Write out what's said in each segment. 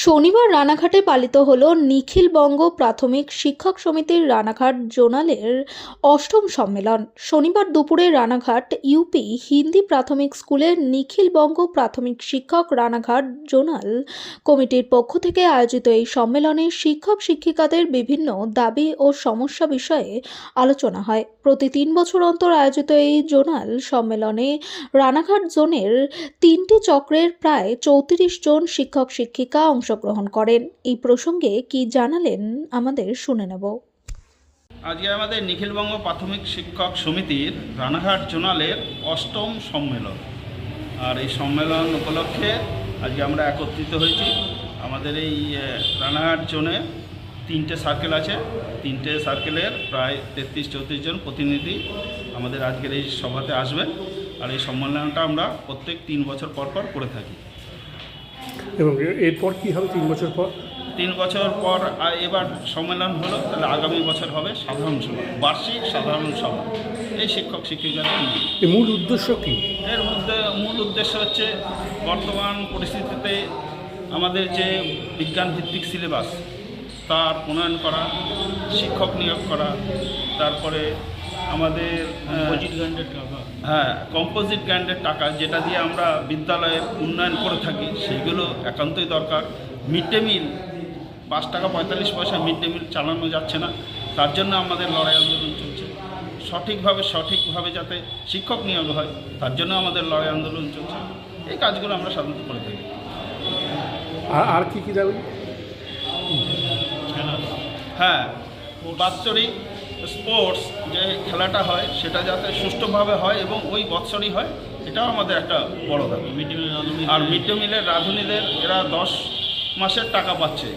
শনিবার রানাঘাটে পালিত হল নিখিলবঙ্গ প্রাথমিক শিক্ষক সমিতির রানাঘাট জোনালের অষ্টম সম্মেলন। শনিবার দুপুরে রানাঘাট ইউপি হিন্দি প্রাথমিক স্কুলের নিখিলবঙ্গ প্রাথমিক শিক্ষক রানাঘাট জোনাল কমিটির পক্ষ থেকে আয়োজিত এই সম্মেলনে শিক্ষক শিক্ষিকাদের বিভিন্ন দাবি ও সমস্যা বিষয়ে আলোচনা হয়। প্রতি তিন বছর অন্তর আয়োজিত এই জোনাল সম্মেলনে রানাঘাট জোনের তিনটি চক্রের প্রায় চৌত্রিশ জন শিক্ষক শিক্ষিকা অংশগ্রহণ করেন। এই প্রসঙ্গে কি জানালেন আমাদের শুনে নেব। আজকে আমাদের নিখিলবঙ্গ প্রাথমিক শিক্ষক সমিতির রানাঘাট জোনালের অষ্টম সম্মেলন। আর এই সম্মেলন উপলক্ষে আজকে আমরা একত্রিত হয়েছি। আমাদের এই রানাঘাট জোনে তিনটে সার্কেল আছে। তিনটে সার্কেলের প্রায় তেত্রিশ, চৌত্রিশ জন প্রতিনিধি আমাদের আজকের এই সভাতে আসবেন। আর এই সম্মেলনটা আমরা প্রত্যেক তিন বছর পর পর করে থাকি। এবং এরপর কি হবে তিন বছর পর? তিন বছর পর এবার সম্মেলন হলো তাহলে আগামী বছর হবে সাধারণ সভা বার্ষিক সাধারণ সভা। এই শিক্ষক শিক্ষিকাদের নিয়ে। মূল উদ্দেশ্য কি? এর মধ্যে মূল উদ্দেশ্য হচ্ছে বর্তমান পরিস্থিতিতে আমাদের যে বিজ্ঞান ভিত্তিক সিলেবাস তার প্রণয়ন করা শিক্ষক নিয়োগ করা তারপরে আমাদের কম্পোজিট গ্রান্টের টাকা। হ্যাঁ কম্পোজিট গ্রান্টের টাকা যেটা দিয়ে আমরা বিদ্যালয়ের উন্নয়ন করে থাকি সেইগুলো একান্তই দরকার। মিড ডে মিল পাঁচ টাকা পঁয়তাল্লিশ পয়সা মিড ডে মিল চালানো যাচ্ছে না তার জন্য আমাদের লড়াই আন্দোলন চলছে। সঠিকভাবে সঠিকভাবে যাতে শিক্ষক নিয়োগ হয় তার জন্য আমাদের লড়াই আন্দোলন চলছে। এই কাজগুলো আমরা সাধারণত করে থাকি। আর আর কি কি দাবি হ্যাঁ বাৎসরিক স্পোর্টস যে খেলাটা হয় সেটা যাতে সুষ্ঠুভাবে হয় এবং ওই বৎসরই হয় এটাও আমাদের একটা বড় দাবি মিড ডে মিল আর মিড ডে মিলের রাঁধুনিদের এরা দশ মাসের টাকা পাচ্ছে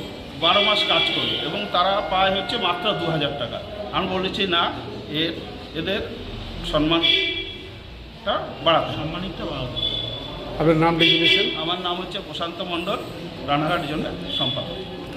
বারো মাস কাজ করে এবং তারা পায় হচ্ছে মাত্র দু হাজার টাকা। আমি বলেছি না এর এদের সম্মানটা বাড়াতে সম্মানিকটা বাড়াতে আপনার নাম ডেজিনেশন আমার নাম হচ্ছে প্রশান্ত মণ্ডল রানাঘাট জন্য সম্পাদক।